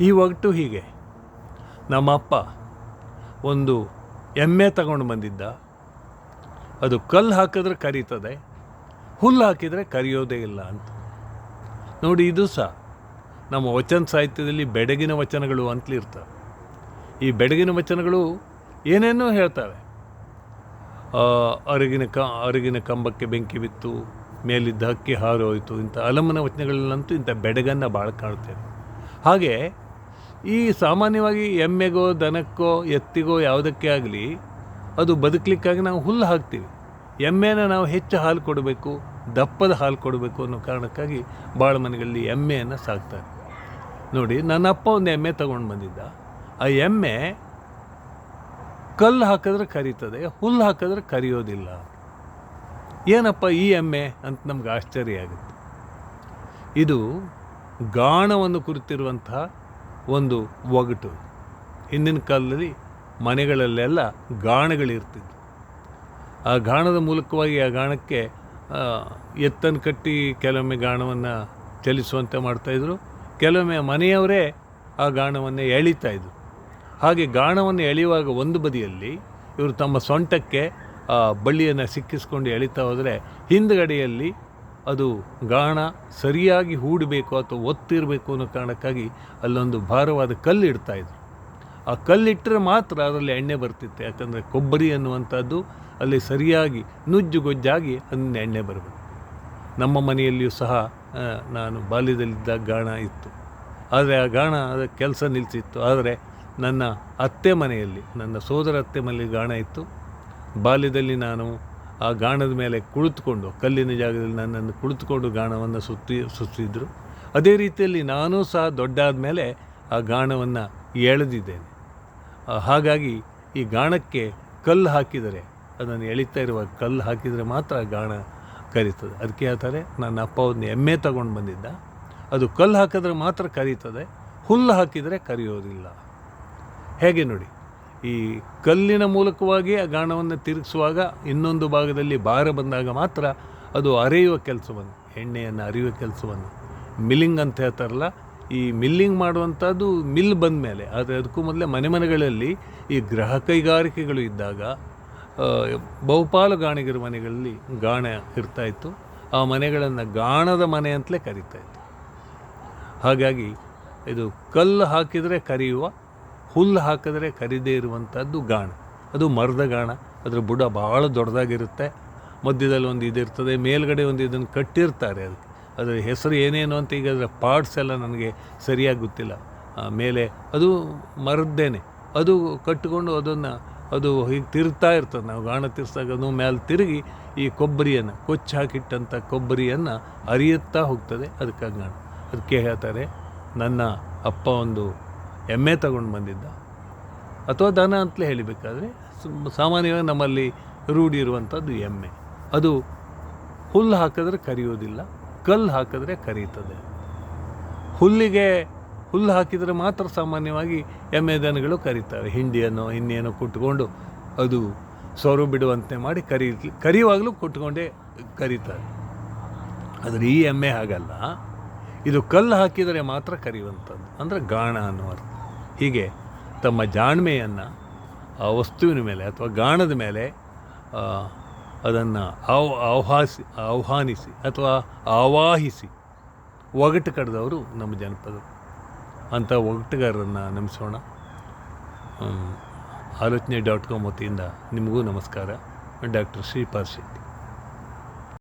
ಈ ಒಗಟು ಹೀಗೆ. ನಮ್ಮಪ್ಪ ಒಂದು ಎಮ್ಮೆ ತಗೊಂಡು ಬಂದಿದ್ದ. ಅದು ಕಲ್ಲು ಹಾಕಿದ್ರೆ ಕರೀತದೆ, ಹುಲ್ಲು ಹಾಕಿದರೆ ಕರಿಯೋದೇ ಇಲ್ಲ ಅಂತ. ನೋಡಿ ಇದು ಸಹ ನಮ್ಮ ವಚನ ಸಾಹಿತ್ಯದಲ್ಲಿ ಬೆಡಗಿನ ವಚನಗಳು ಅಂತಲೇ ಇರ್ತವೆ ಈ ಬೆಡಗಿನ ವಚನಗಳು ಏನೇನೋ ಹೇಳ್ತವೆ. ಅರಗಿನ ಕ, ಅರಗಿನ ಕಂಬಕ್ಕೆ ಬೆಂಕಿ ಬಿತ್ತು, ಮೇಲಿದ್ದ ಹಕ್ಕಿ ಹಾರೋಯಿತು, ಇಂಥ ಅಲಮನ ವಚನಗಳಲ್ಲಂತೂ ಇಂಥ ಬೆಡಗನ್ನು ಭಾಳ ಕಾಣ್ತೇವೆ. ಹಾಗೆ ಈ ಸಾಮಾನ್ಯವಾಗಿ ಎಮ್ಮೆಗೋ, ದನಕ್ಕೋ, ಎತ್ತಿಗೋ ಯಾವುದಕ್ಕೆ ಆಗಲಿ, ಅದು ಬದುಕಲಿಕ್ಕಾಗಿ ನಾವು ಹುಲ್ಲು ಹಾಕ್ತೀವಿ. ಎಮ್ಮೆನ ನಾವು ಹೆಚ್ಚು ಹಾಲು ಕೊಡಬೇಕು, ದಪ್ಪದ ಹಾಲು ಕೊಡಬೇಕು ಅನ್ನೋ ಕಾರಣಕ್ಕಾಗಿ ಭಾಳ ಮನೆಗಳಲ್ಲಿ ಎಮ್ಮೆಯನ್ನು ಸಾಕ್ತಾರೆ. ನೋಡಿ, ನನ್ನ ಅಪ್ಪ ಒಂದು ಎಮ್ಮೆ ತಗೊಂಡು ಬಂದಿದ್ದ. ಆ ಎಮ್ಮೆ ಕಲ್ಲು ಹಾಕಿದ್ರೆ ಕರೀತದೆ, ಹುಲ್ಲು ಹಾಕಿದ್ರೆ ಕರಿಯೋದಿಲ್ಲ. ಏನಪ್ಪ ಈ ಎಮ್ಮೆ ಅಂತ ನಮ್ಗೆ ಆಶ್ಚರ್ಯ ಆಗುತ್ತೆ. ಇದು ಗಾಣವನ್ನು ಕುರಿತಿರುವಂತಹ ಒಂದು ಒಗಟು. ಹಿಂದಿನ ಕಾಲದಲ್ಲಿ ಮನೆಗಳಲ್ಲೆಲ್ಲ ಗಾಣಗಳಿರ್ತಿದ್ವು. ಆ ಗಾಣದ ಮೂಲಕವಾಗಿ ಆ ಗಾಣಕ್ಕೆ ಎತ್ತನ್ನು ಕಟ್ಟಿ ಕೆಲವೊಮ್ಮೆ ಗಾಣವನ್ನು ಚಲಿಸುವಂತೆ ಮಾಡ್ತಾಯಿದ್ರು ಕೆಲವೊಮ್ಮೆ ಮನೆಯವರೇ ಆ ಗಾಣವನ್ನು ಎಳೀತಾ ಇದ್ರು. ಹಾಗೆ ಗಾಣವನ್ನು ಎಳೆಯುವಾಗ ಒಂದು ಬದಿಯಲ್ಲಿ ಇವರು ತಮ್ಮ ಸೊಂಟಕ್ಕೆ ಬಳ್ಳಿಯನ್ನು ಸಿಕ್ಕಿಸ್ಕೊಂಡು ಎಳಿತಾ ಹೋದರೆ ಹಿಂದುಗಡೆಯಲ್ಲಿ ಅದು ಗಾಣ ಸರಿಯಾಗಿ ಹೂಡಬೇಕು ಅಥವಾ ಒತ್ತಿರಬೇಕು ಅನ್ನೋ ಕಾರಣಕ್ಕಾಗಿ ಅಲ್ಲೊಂದು ಭಾರವಾದ ಕಲ್ಲು ಇಡ್ತಾ ಇದ್ರು. ಆ ಕಲ್ಲಿಟ್ಟರೆ ಮಾತ್ರ ಅದರಲ್ಲಿ ಎಣ್ಣೆ ಬರ್ತಿತ್ತು. ಯಾಕಂದರೆ ಕೊಬ್ಬರಿ ಅನ್ನುವಂಥದ್ದು ಅಲ್ಲಿ ಸರಿಯಾಗಿ ನುಜ್ಜುಗೊಜ್ಜಾಗಿ ಅದನ್ನ ಎಣ್ಣೆ ಬರಬೇಕು. ನಮ್ಮ ಮನೆಯಲ್ಲಿಯೂ ಸಹ ನಾನು ಬಾಲ್ಯದಲ್ಲಿದ್ದ ಗಾಣ ಇತ್ತು. ಆದರೆ ಆ ಗಾಣ ಅದ ಕೆಲಸ ನಿಲ್ಲಿಸಿತ್ತು ಆದರೆ ನನ್ನ ಅತ್ತೆ ಮನೆಯಲ್ಲಿ, ನನ್ನ ಸೋದರ ಅತ್ತೆ ಮನೆಯಲ್ಲಿ ಗಾಣ ಇತ್ತು. ಬಾಲ್ಯದಲ್ಲಿ ನಾನು ಆ ಗಾಣದ ಮೇಲೆ ಕುಳಿತುಕೊಂಡು, ಕಲ್ಲಿನ ಜಾಗದಲ್ಲಿ ನನ್ನನ್ನು ಕುಳಿತುಕೊಂಡು ಗಾಣವನ್ನು ಸುತ್ತಿ, ಸುತ್ತಿದ್ರು. ಅದೇ ರೀತಿಯಲ್ಲಿ ನಾನೂ ಸಹ ದೊಡ್ಡಾದ ಮೇಲೆ ಆ ಗಾಣವನ್ನು ಎಳೆದಿದ್ದೇನೆ. ಹಾಗಾಗಿ ಈ ಗಾಣಕ್ಕೆ ಕಲ್ಲು ಹಾಕಿದರೆ, ಅದನ್ನು ಎಳಿತಾ ಇರುವ ಕಲ್ಲು ಹಾಕಿದರೆ ಮಾತ್ರ ಗಾಣ ಕರೀತದೆ. ಅದಕ್ಕೆ ಹೇಳ್ತಾರೆ, ನನ್ನ ಅಪ್ಪ ಒಂದು ಎಮ್ಮೆ ತಗೊಂಡು ಬಂದಿದ್ದ. ಅದು ಕಲ್ಲು ಹಾಕಿದ್ರೆ ಮಾತ್ರ ಕರೀತದೆ, ಹುಲ್ಲು ಹಾಕಿದರೆ ಕರಿಯೋದಿಲ್ಲ. ಹೇಗೆ ನೋಡಿ? ಈ ಕಲ್ಲಿನ ಮೂಲಕವಾಗಿ ಆ ಗಾಣವನ್ನು ತಿರುಗಿಸುವಾಗ ಇನ್ನೊಂದು ಭಾಗದಲ್ಲಿ ಭಾರ ಬಂದಾಗ ಮಾತ್ರ ಅದು ಅರೆಯುವ ಕೆಲಸವನ್ನು, ಎಣ್ಣೆಯನ್ನು ಅರಿಯುವ ಕೆಲಸವನ್ನು. ಮಿಲ್ಲಿಂಗ್ ಅಂತ ಹೇಳ್ತಾರಲ್ಲ, ಈ ಮಿಲ್ಲಿಂಗ್ ಮಾಡುವಂಥದ್ದು ಮಿಲ್ ಬಂದ ಮೇಲೆ ಆದರೆ ಅದಕ್ಕೂ ಮೊದಲೇ ಮನೆ ಮನೆಗಳಲ್ಲಿ ಈ ಗ್ರಹ ಕೈಗಾರಿಕೆಗಳು ಇದ್ದಾಗ ಬಹುಪಾಲು ಗಾಣಿಗರ ಮನೆಗಳಲ್ಲಿ ಗಾಣ ಇರ್ತಾಯಿತ್ತು ಆ ಮನೆಗಳನ್ನು ಗಾಣದ ಮನೆ ಅಂತಲೇ ಕರೀತಾ ಇತ್ತು ಹಾಗಾಗಿ ಇದು ಕಲ್ಲು ಹಾಕಿದರೆ ಕರಿಯುವ ಹುಲ್ಲು ಹಾಕಿದ್ರೆ ಕರಿದೇ ಇರುವಂಥದ್ದು ಗಾಣ. ಅದು ಮರದ ಗಾಣ. ಅದರ ಬುಡ ಭಾಳ ದೊಡ್ಡದಾಗಿರುತ್ತೆ. ಮಧ್ಯದಲ್ಲಿ ಒಂದು ಇದಿರ್ತದೆ, ಮೇಲ್ಗಡೆ ಒಂದು ಇದನ್ನು ಕಟ್ಟಿರ್ತಾರೆ ಅದಕ್ಕೆ ಅದರ ಹೆಸರು ಏನೇನು ಅಂತ ಈಗ ಅದರ ಪಾರ್ಟ್ಸ್ ಎಲ್ಲ ನನಗೆ ಸರಿಯಾಗಿ ಗೊತ್ತಿಲ್ಲ. ಮೇಲೆ ಅದು ಮರದ್ದೇನೆ ಅದು ಕಟ್ಟಿಕೊಂಡು ಅದನ್ನು, ಅದು ಹೀಗೆ ತಿರ್ತಾ ಇರ್ತದೆ. ನಾವು ಗಾಣ ತಿರ್ಸಾಗ ಅದು ಮೇಲೆ ತಿರುಗಿ ಈ ಕೊಬ್ಬರಿಯನ್ನು, ಕೊಚ್ಚಿ ಹಾಕಿಟ್ಟಂಥ ಕೊಬ್ಬರಿಯನ್ನು ಅರಿಯುತ್ತಾ ಹೋಗ್ತದೆ ಅದಕ್ಕೆ ಗಾಣ. ಅದಕ್ಕೆ ಹೇಳ್ತಾರೆ, ನನ್ನ ಅಪ್ಪ ಒಂದು ಎಮ್ಮೆ ತಗೊಂಡು ಬಂದಿದ್ದ. ಅಥವಾ ದನ ಅಂತಲೇ ಹೇಳಿಬೇಕಾದ್ರೆ, ಸುಮ್- ಸಾಮಾನ್ಯವಾಗಿ ನಮ್ಮಲ್ಲಿ ರೂಢಿ ಇರುವಂಥದ್ದು ಎಮ್ಮೆ. ಅದು ಹುಲ್ಲು ಹಾಕಿದ್ರೆ ಕರಿಯೋದಿಲ್ಲ, ಕಲ್ಲು ಹಾಕಿದ್ರೆ ಕರೀತದೆ. ಹುಲ್ಲಿಗೆ ಹುಲ್ಲು ಹಾಕಿದರೆ ಮಾತ್ರ ಸಾಮಾನ್ಯವಾಗಿ ಎಮ್ಮೆ ದನಗಳು ಕರೀತವೆ. ಹಿಂಡಿಯನ್ನು ಇನ್ನೇನೋ ಕುಟ್ಕೊಂಡು ಅದು ಸೊರು ಬಿಡುವಂತೆ ಮಾಡಿ ಕರಿ, ಕರಿಯುವಾಗಲೂ ಕುಟ್ಕೊಂಡೇ ಕರೀತಾರೆ. ಆದರೆ ಈ ಎಮ್ಮೆ ಹಾಗಲ್ಲ. ಇದು ಕಲ್ಲು ಹಾಕಿದರೆ ಮಾತ್ರ ಕರೆಯುವಂಥದ್ದು. ಅಂದರೆ ಗಾಣ ಅನ್ನೋ ಅರ್ಥ. ಹೀಗೆ ತಮ್ಮ ಜಾಣ್ಮೆಯನ್ನು ಆ ವಸ್ತುವಿನ ಮೇಲೆ ಅಥವಾ ಗಾಣದ ಮೇಲೆ ಅದನ್ನು ಆವ್ ಆಹ್ವಾಸಿ ಆಹ್ವಾನಿಸಿ ಅಥವಾ ಆವಾಹಿಸಿ ಒಗಟು ಕಡ್ದವರು ನಮ್ಮ ಜನಪದ ಅಂಥ ಒಗಟುಗಾರರನ್ನು ನಮಿಸೋಣ. ಆಲೋಚನೆ ಡಾಟ್ ಕಾಮ್ ವತಿಯಿಂದ ನಿಮಗೂ ನಮಸ್ಕಾರ. ಡಾಕ್ಟರ್ ಶ್ರೀಪಾದ ಶೆಟ್ಟಿ.